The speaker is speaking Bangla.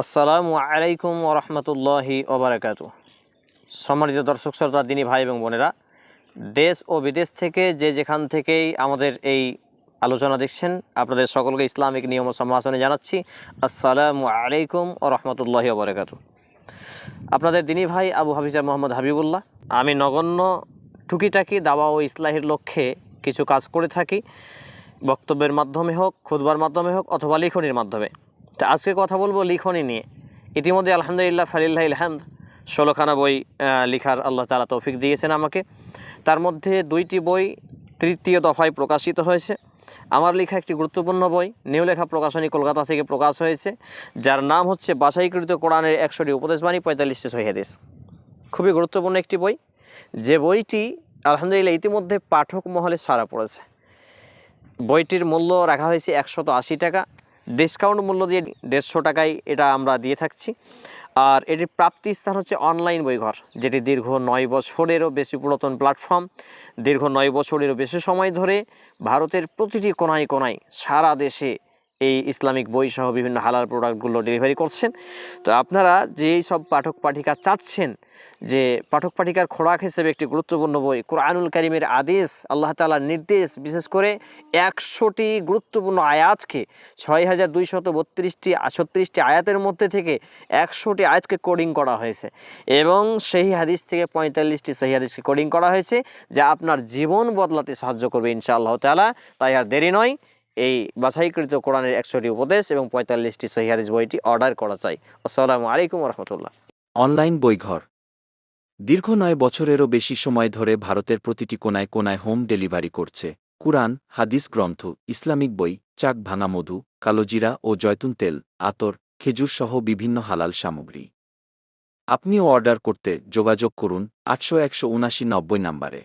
আসসালামু আলাইকুম ওরহমতুল্লাহি ওবরাকাত। সম্মানিত দর্শক, শ্রোতা, দিনী ভাই এবং বোনেরা, দেশ ও বিদেশ থেকে যে যেখান থেকেই আমাদের এই আলোচনা দেখছেন, আপনাদের সকলকে ইসলামিক নিয়ম ও সম্মাসনে জানাচ্ছি, আসসালামু আলাইকুম ও রহমতুল্লাহি ওবরাকাত। আপনাদের দিনী ভাই আবু হাফিজা মোহাম্মদ হাবিবুল্লাহ, আমি নগণ্য টুকিটাকি দাওয়া ও ইসলাহের লক্ষ্যে কিছু কাজ করে থাকি, বক্তব্যের মাধ্যমে হোক খুদবার মাধ্যমে হোক অথবা লিখনির মাধ্যমে। তো আজকে কথা বলব লিখনি নিয়ে। ইতিমধ্যে আলহামদুলিল্লাহ ফালিল্লাহ ইলহামদ ষোলোখানা বই লিখার আল্লাহ তালা তৌফিক দিয়েছেন আমাকে। তার মধ্যে দুইটি বই তৃতীয় দফায় প্রকাশিত হয়েছে। আমার লেখা একটি গুরুত্বপূর্ণ বই নিউ লেখা প্রকাশনী কলকাতা থেকে প্রকাশ হয়েছে, যার নাম হচ্ছে বাছাইকৃত কোরআনের একশোটি উপদেশবাণী পঁয়তাল্লিশটি সহিহাদিস খুবই গুরুত্বপূর্ণ একটি বই। যে বইটি আলহামদুলিল্লাহ ইতিমধ্যে পাঠক মহলে সারা পড়েছে। বইটির মূল্য রাখা হয়েছে একশত আশি টাকা। ডিসকাউন্ট মূল্য দিয়ে দেড়শো টাকায় এটা আমরা দিয়ে থাকছি। আর এটির প্রাপ্তি স্থান হচ্ছে অনলাইন বইঘর যেটি দীর্ঘ নয় বছরেরও বেশি পুরাতন প্ল্যাটফর্ম দীর্ঘ নয় বছরেরও বেশি সময় ধরে ভারতের প্রতিটি কোনায় কোনায় সারা দেশে এই ইসলামিক বই সহ বিভিন্ন হালাল প্রোডাক্টগুলো ডেলিভারি করছেন। তো আপনারা যেই সব পাঠক পাঠিকা চাচ্ছেন যে পাঠক পাঠিকার খোরাক হিসেবে একটি গুরুত্বপূর্ণ বই, কোরআনুল করিমের আদেশ, আল্লাহ তালার নির্দেশ, বিশেষ করে একশোটি গুরুত্বপূর্ণ আয়াতকে ছয় হাজার দুইশত বত্রিশটি, ছত্রিশটি আয়াতের মধ্যে থেকে একশোটি আয়াতকে কোডিং করা হয়েছে। এবং সেই হাদিস থেকে পঁয়তাল্লিশটি সেই হাদিসকে কোডিং করা হয়েছে, যা আপনার জীবন বদলাতে সাহায্য করবে ইনশাআল্লাহ তালা তাই আর দেরি নয় এই বাছাইকৃত কোরআনের একশোটি উপদেশ এবং পঁয়তাল্লিশটি সহি হাদিস বইটি অর্ডার করা চাই। আসসালামু আলাইকুম রহমতুল্লাহ। অনলাইন বইঘর। দীর্ঘ নয় বছরেরও বেশি সময় ধরে ভারতের প্রতিটি কোনায় কোনায় হোম ডেলিভারি করছে। কুরআন, হাদিস গ্রন্থ, ইসলামিক বই, চাক ভাঙা মধু কালোজিরা ও জয়তুন তেল, আতর, খেজুর সহ বিভিন্ন হালাল সামগ্রী। আপনিও অর্ডার করতে যোগাযোগ করুন আটশো একশো উনাশি নব্বই নাম্বারে।